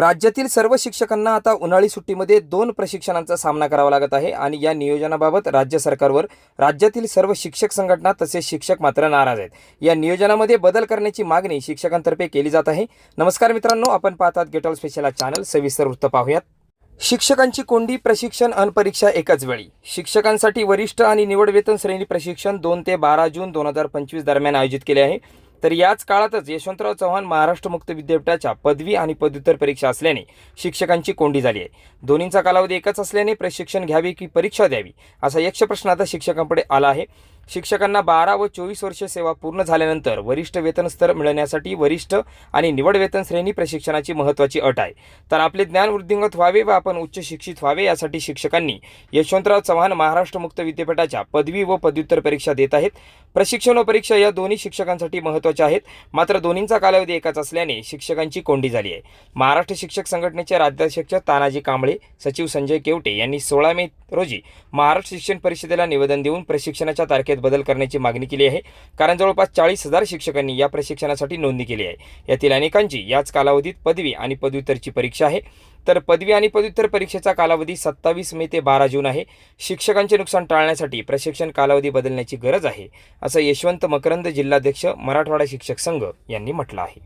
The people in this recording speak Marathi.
राज्यातील सर्व शिक्षकांना आता उन्हाळी सुट्टीमध्ये दोन प्रशिक्षणांचा सामना करावा लागत आहे आणि या नियोजनाबाबत राज्य सरकारवर राज्यातील सर्व शिक्षक संघटना तसेच शिक्षक मात्र नाराज आहेत. या नियोजनामध्ये बदल करण्याची मागणी शिक्षकांतर्फे केली जात आहे. नमस्कार मित्रांनो आपण पाहतात गेटॉल स्पेशल चॅनल सविस्तर वृत्त पाहूयात. शिक्षकांची कोंडी प्रशिक्षण अनपरीक्षा एकाच वेळी. शिक्षकांसाठी वरिष्ठ आणि निवड वेतन श्रेणी प्रशिक्षण दोन ते बारा जून दोन हजार पंचवीस दरम्यान आयोजित केले आहे. तर याच काळातच यशवंतराव चव्हाण महाराष्ट्र मुक्त विद्यापीठाच्या पदवी आणि पदव्युत्तर परीक्षा असल्याने शिक्षकांची कोंडी झाली आहे. दोन्हींचा कालावधी एकच असल्याने प्रशिक्षण घ्यावे की परीक्षा द्यावी असा यक्ष प्रश्न आता शिक्षकांपुढे आला आहे. शिक्षकांना बारा व चोवीस वर्ष सेवा पूर्ण झाल्यानंतर वरिष्ठ वेतन स्तर मिळवण्यासाठी वरिष्ठ आणि निवड वेतन श्रेणी प्रशिक्षणाची महत्त्वाची अट आहे. तर आपले ज्ञान वृद्धिंगत व्हावे व आपण उच्च शिक्षित व्हावे यासाठी शिक्षकांनी यशवंतराव चव्हाण महाराष्ट्र मुक्त विद्यापीठाच्या पदवी व पदव्युत्तर परीक्षा देत आहेत. प्रशिक्षण व परीक्षा या दोन्ही शिक्षकांसाठी महत्त्वाच्या आहेत. मात्र दोन्हींचा कालावधी एकाच असल्याने शिक्षकांची कोंडी झाली आहे. महाराष्ट्र शिक्षक संघटनेचे राज्याध्यक्ष तानाजी कांबळे सचिव संजय केवटे यांनी सोळा मे रोजी महाराष्ट्र शिक्षण परिषदेला निवेदन देऊन प्रशिक्षणाच्या तारखेत बदल करण्याची मागणी केली आहे. कारण जवळपास चाळीस हजार शिक्षकांनी या प्रशिक्षणासाठी नोंदणी केली आहे. यातील अनेकांची याच कालावधीत पदवी आणि पदव्युत्तरची परीक्षा आहे. तर पदवी आणि पदव्युत्तर परीक्षेचा कालावधी सत्तावीस मे ते बारा जून आहे. शिक्षकांचे नुकसान टाळण्यासाठी प्रशिक्षण कालावधी बदलण्याची गरज आहे असं यशवंत मकरंद जिल्हाध्यक्ष मराठवाडा शिक्षक संघ यांनी म्हटलं आहे.